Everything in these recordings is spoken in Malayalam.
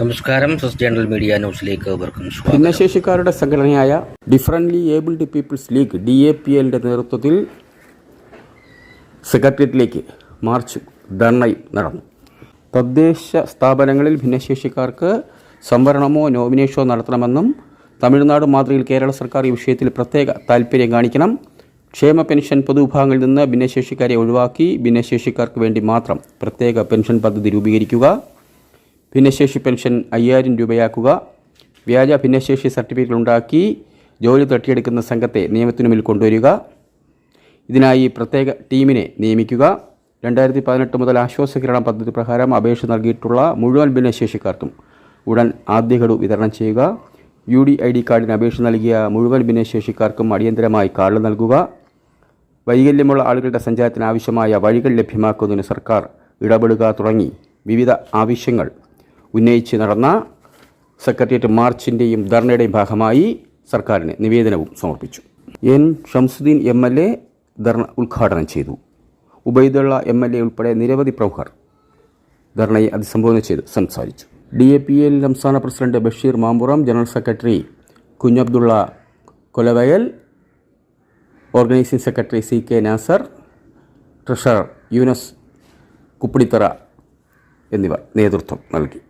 നമസ്കാരം സസ് ജനറൽ മീഡിയ ന്യൂസിലേക്ക് അവർക്കും ഭിന്നശേഷിക്കാരുടെ സംഘടനയായ differently abled peoples league D A P എല്ലിന്റെ നേതൃത്വത്തിൽ സെക്രട്ടേറിയറ്റിലേക്ക് മാർച്ച് ധർണയും നടന്നു. തദ്ദേശ സ്ഥാപനങ്ങളിൽ ഭിന്നശേഷിക്കാർക്ക് സംവരണമോ നോമിനേഷനോ നടത്തണമെന്നും തമിഴ്നാട് മാതൃകയിൽ കേരള സർക്കാർ ഈ വിഷയത്തിൽ പ്രത്യേക താൽപ്പര്യം കാണിക്കണം. ക്ഷേമ പെൻഷൻ പൊതുവിഭാഗങ്ങളിൽ നിന്ന് ഭിന്നശേഷിക്കാരെ ഒഴിവാക്കി ഭിന്നശേഷിക്കാർക്ക് വേണ്ടി മാത്രം പ്രത്യേക പെൻഷൻ പദ്ധതി രൂപീകരിക്കുക. ഭിന്നശേഷി പെൻഷൻ അയ്യായിരം രൂപയാക്കുക. വ്യാജ ഭിന്നശേഷി സർട്ടിഫിക്കറ്റ് ഉണ്ടാക്കി ജോലി തട്ടിയെടുക്കുന്ന സംഘത്തെ നിയമത്തിനു മുന്നിൽ കൊണ്ടുവരിക. ഇതിനായി പ്രത്യേക ടീമിനെ നിയമിക്കുക. രണ്ടായിരത്തി പതിനെട്ട് മുതൽ ആശ്വാസകിരണ പദ്ധതി പ്രകാരം അപേക്ഷ നൽകിയിട്ടുള്ള മുഴുവൻ ഭിന്നശേഷിക്കാർക്കും ഉടൻ ആദ്യ ഗഡു വിതരണം ചെയ്യുക. യു ഡി ഐ ഡി കാർഡിന് അപേക്ഷ നൽകിയ മുഴുവൻ ഭിന്നശേഷിക്കാർക്കും അടിയന്തരമായി കാർഡ് നൽകുക. വൈകല്യമുള്ള ആളുകളുടെ സഞ്ചാരത്തിന് ആവശ്യമായ വഴികൾ ലഭ്യമാക്കുന്നതിന് സർക്കാർ ഇടപെടുക തുടങ്ങി. വിവിധ ആവശ്യങ്ങൾ ഉന്നയിച്ച് നടന്ന സെക്രട്ടേറിയറ്റ് മാർച്ചിന്റെയും ധർണയുടെയും ഭാഗമായി സർക്കാരിന് നിവേദനവും സമർപ്പിച്ചു. N. Shamsuddin M L A ധർണ ഉദ്ഘാടനം ചെയ്തു. ഉബൈദുള്ള എം എൽ എ ഉൾപ്പെടെ നിരവധി പ്രമുഖർ ധർണയെ അഭിസംബോധന ചെയ്ത് സംസാരിച്ചു. ഡി എ പി എൽ സംസ്ഥാന president Basheer Mampuram general secretary Kunhabdulla Kolavayal organising secretary C K Nasar treasurer Yunus Kuppithara എന്നിവർ നേതൃത്വം നൽകി.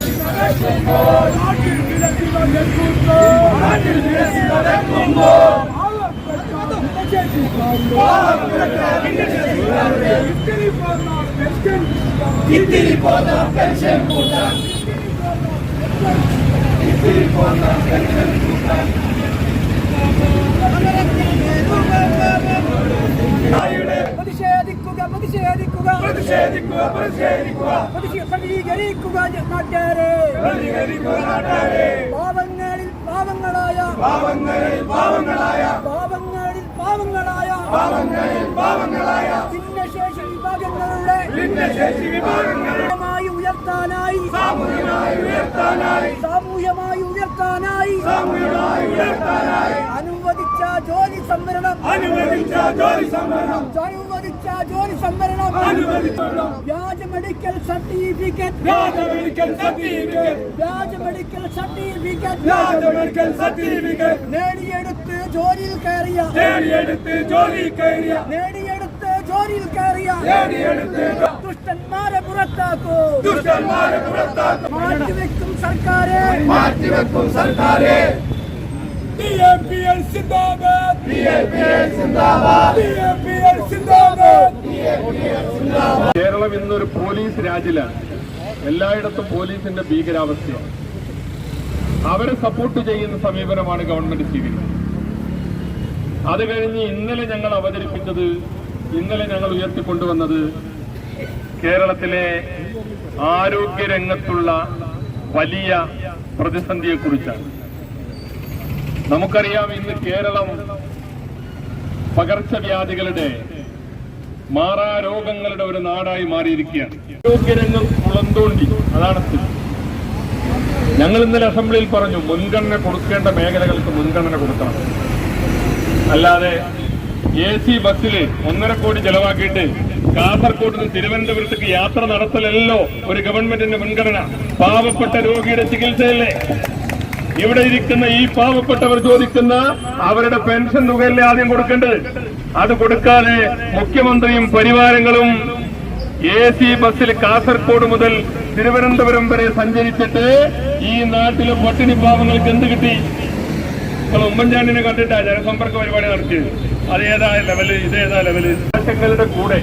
പ്രതിഷേധിക്കുക പ്രതിഷേധിക്കുക പ്രതിഷേധിക്കുക. പ്രതിഷേധിക്കുക പ്രതികരിക്കുക നാട്ടുകാരെ. പാവങ്ങളിൽ പാവങ്ങളായ. പാവങ്ങളിൽ പാവങ്ങളായ. പാവങ്ങളിൽ പാവങ്ങളായ. പാവങ്ങളിൽ പാവങ്ങളായ. ഭിന്നശേഷി വിഭാഗങ്ങളുടെ. ഭിന്നശേഷി വിഭാഗങ്ങളുമായി ഉയർത്താനായി. സാമൂഹ്യമായി ഉയർത്താനായി. സാമൂഹ്യമായി ഉയർത്താനായി. സാമൂഹ്യമായി ഉയർത്താനായി. അനുവദിച്ച ജോലി സംവരണം. അനുവദിച്ച ജോലി സംവരണം. ജോലി സംവരണം. വ്യാജ മെഡിക്കൽ സർട്ടിഫിക്കറ്റ്. വ്യാജ മെഡിക്കൽ സർട്ടിഫിക്കറ്റ്. വ്യാജ മെഡിക്കൽ സർട്ടിഫിക്കറ്റ്. വ്യാജ മെഡിക്കൽ സർട്ടിഫിക്കറ്റ്. നേടിയെടുത്ത് ജോലിയിൽ കയറിയ. നേടിയെടുത്ത് ജോലിയിൽ കയറിയ. നേടിയെടുത്ത് ജോലിയിൽ കയറിയ. നേടിയെടുത്ത് ദുഷ്ടന്മാരെ പുറത്താക്കൂ. ദുഷ്ടന്മാരെ പുറത്താക്കൂ. മാറ്റിവെക്കും സർക്കാരെ. മാറ്റിവെക്കും സർക്കാരെ. DMPL സിന്ദാബാദ്. DMPL സിന്ദാബാദ്. DMPL കേരളം ഇന്നൊരു പോലീസ് രാജ്യമാണ് എല്ലായിടത്തും പോലീസിന്റെ ഭീകരാവസ്ഥയാണ് അവരെ സപ്പോർട്ട് ചെയ്യുന്ന സമീപനമാണ് ഗവൺമെന്റ് സ്വീകരിക്കുന്നത് അത് കഴിഞ്ഞ് ഇന്നലെ ഞങ്ങൾ അവതരിപ്പിച്ചത് ഇന്നലെ ഞങ്ങൾ ഉയർത്തിക്കൊണ്ടുവന്നത് കേരളത്തിലെ ആരോഗ്യ രംഗത്തുള്ള വലിയ പ്രതിസന്ധിയെക്കുറിച്ചാണ്. നമുക്കറിയാം ഇന്ന് കേരളം പകർച്ചവ്യാധികളുടെ മാറാരോഗങ്ങളുടെ ഒരു നാടായി മാറിയിരിക്കുകയാണ്. ആരോഗ്യരംഗം കുളന്തോണ്ടി. അതാണ് ഞങ്ങൾ ഇന്നലെ അസംബ്ലിയിൽ പറഞ്ഞു മുൻഗണന കൊടുക്കേണ്ട മേഖലകൾക്ക് മുൻഗണന കൊടുക്കണം. അല്ലാതെ എ സി ബസ്സിൽ ഒന്നര കോടി ചെലവാക്കിയിട്ട് കാസർകോട്ട് നിന്ന് തിരുവനന്തപുരത്തേക്ക് യാത്ര നടത്തലല്ലോ ഒരു ഗവൺമെന്റിന്റെ മുൻഗണന. പാവപ്പെട്ട രോഗിയുടെ ചികിത്സയല്ലേ? ഇവിടെ ഇരിക്കുന്ന ഈ പാവപ്പെട്ടവർ ചോദിക്കുന്ന അവരുടെ പെൻഷൻ തുകയല്ലേ ആദ്യം കൊടുക്കേണ്ടത്? അത് കൊടുക്കാതെ മുഖ്യമന്ത്രിയും പരിവാരങ്ങളും എ സി ബസ്സിൽ കാസർഗോഡ് മുതൽ തിരുവനന്തപുരം വരെ സഞ്ചരിച്ചിട്ട് ഈ നാട്ടിലെ പട്ടിണി പാവങ്ങൾക്ക് എന്ത് കിട്ടി? നിങ്ങൾ ഉമ്മൻചാണ്ടിനെ കണ്ടിട്ടാ ജനസമ്പർക്ക പരിപാടി നടത്തിയത്. അത് ഏതാ ലെവൽ ഇതേതാ ലെവൽ ആശങ്കകളുടെ കൂടെ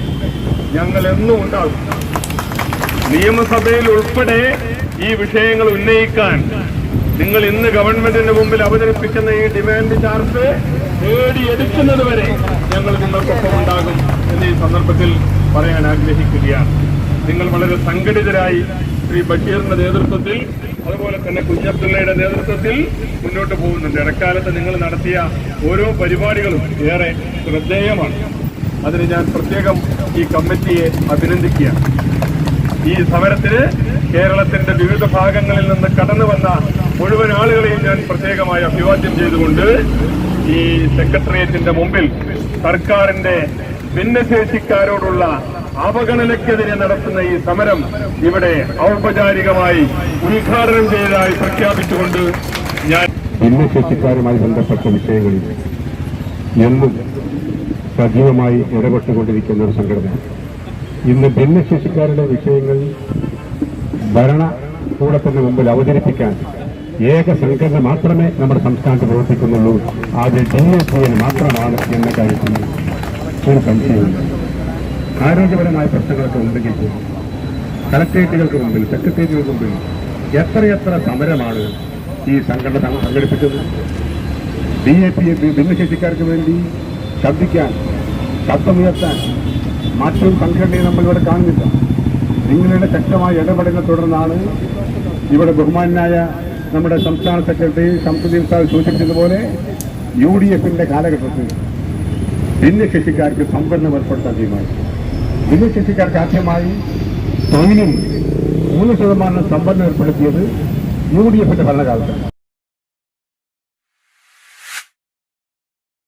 ഞങ്ങൾ എന്നും ഉണ്ടാകും. നിയമസഭയിൽ ഉൾപ്പെടെ ഈ വിഷയങ്ങൾ ഉന്നയിക്കാൻ നിങ്ങൾ ഇന്ന് ഗവൺമെന്റിന്റെ മുമ്പിൽ അവതരിപ്പിക്കുന്ന ഈ ഡിമാൻഡ് ചാർട്ട് നേടിയെടുക്കുന്നത് വരെ ഞങ്ങൾ നിങ്ങൾക്കൊപ്പം ഉണ്ടാകും എന്ന് ഈ സന്ദർഭത്തിൽ പറയാൻ ആഗ്രഹിക്കുകയാണ്. നിങ്ങൾ വളരെ സംഘടിതരായി ശ്രീ ബഷീറിന്റെ നേതൃത്വത്തിൽ അതുപോലെ തന്നെ കുഞ്ഞബ്ദുള്ളയുടെ നേതൃത്വത്തിൽ മുന്നോട്ട് പോകുന്നുണ്ട്. ഇടക്കാലത്ത് നിങ്ങൾ നടത്തിയ ഓരോ പരിപാടികളും ഏറെ ശ്രദ്ധേയമാണ്. അതിന് ഞാൻ പ്രത്യേകം ഈ കമ്മിറ്റിയെ അഭിനന്ദിക്കുകയാണ്. ഈ സമരത്തിന് കേരളത്തിന്റെ വിവിധ ഭാഗങ്ങളിൽ നിന്ന് കടന്നു വന്ന മുഴുവൻ ആളുകളെയും ഞാൻ പ്രത്യേകമായി അഭിവാദ്യം ചെയ്തുകൊണ്ട് ഈ സെക്രട്ടേറിയറ്റിന്റെ മുമ്പിൽ സർക്കാരിന്റെ ഭിന്നശേഷിക്കാരോടുള്ള അവഗണനയ്ക്കെതിരെ നടത്തുന്ന ഈ സമരം ഇവിടെ ഔപചാരികമായി ഉദ്ഘാടനം ചെയ്തതായി പ്രഖ്യാപിച്ചുകൊണ്ട് ഞാൻ ഭിന്നശേഷിക്കാരുമായി ബന്ധപ്പെട്ട വിഷയങ്ങളിൽ എന്നും സജീവമായി ഇടപെട്ടുകൊണ്ടിരിക്കുന്ന ഒരു സംഘടന ഇന്ന് ഭിന്നശേഷിക്കാരുടെ വിഷയങ്ങൾ ഭരണകൂടത്തിന് മുമ്പിൽ അവതരിപ്പിക്കാൻ ഏക സംഘടന മാത്രമേ നമ്മുടെ സംസ്ഥാനത്ത് പ്രവർത്തിക്കുന്നുള്ളൂ. അത് ഡി എസ് പി മാത്രമാണ് എന്ന കാര്യത്തിൽ ഒരു സംശയമില്ല ആരോഗ്യപരമായ പ്രശ്നങ്ങളൊക്കെ ഉണ്ടെങ്കിൽ പോലും കളക്ടറേറ്റുകൾക്ക് മുമ്പിൽ സെക്രട്ടേറിയറ്റുകൾക്ക് മുമ്പിൽ എത്രയെത്ര സമരമാണ് ഈ സംഘടന സംഘടിപ്പിച്ചത്? ഡി എ പി ഭിന്നശേഷിക്കാർക്ക് വേണ്ടി ശബ്ദിക്കാൻ ശബ്ദമുയർത്താൻ മറ്റൊരു സംഘടനയെ നമ്മളിവിടെ കാണുന്നില്ല. നിങ്ങളുടെ ശക്തമായ ഇടപെടലിനെ തുടർന്നാണ് ഇവിടെ ബഹുമാനായ നമ്മുടെ സംസ്ഥാന സെക്രട്ടറി ശംസുദ്ദീൻ സാഹിബ് സൂചിപ്പിച്ചതുപോലെ യു ഡി എഫിന്റെ കാലഘട്ടത്തിൽ ഭിന്നശേഷിക്കാർക്ക് സംവരണം ഏർപ്പെടുത്താൻ തീരുമാനിച്ചു. ഭിന്നശേഷിക്കാർക്ക് ആദ്യമായി തൊഴിലിൽ മൂന്ന് ശതമാനം സംവരണം ഏർപ്പെടുത്തിയത് യു ഡി എഫിന്റെ ഭരണകാലത്താണ്.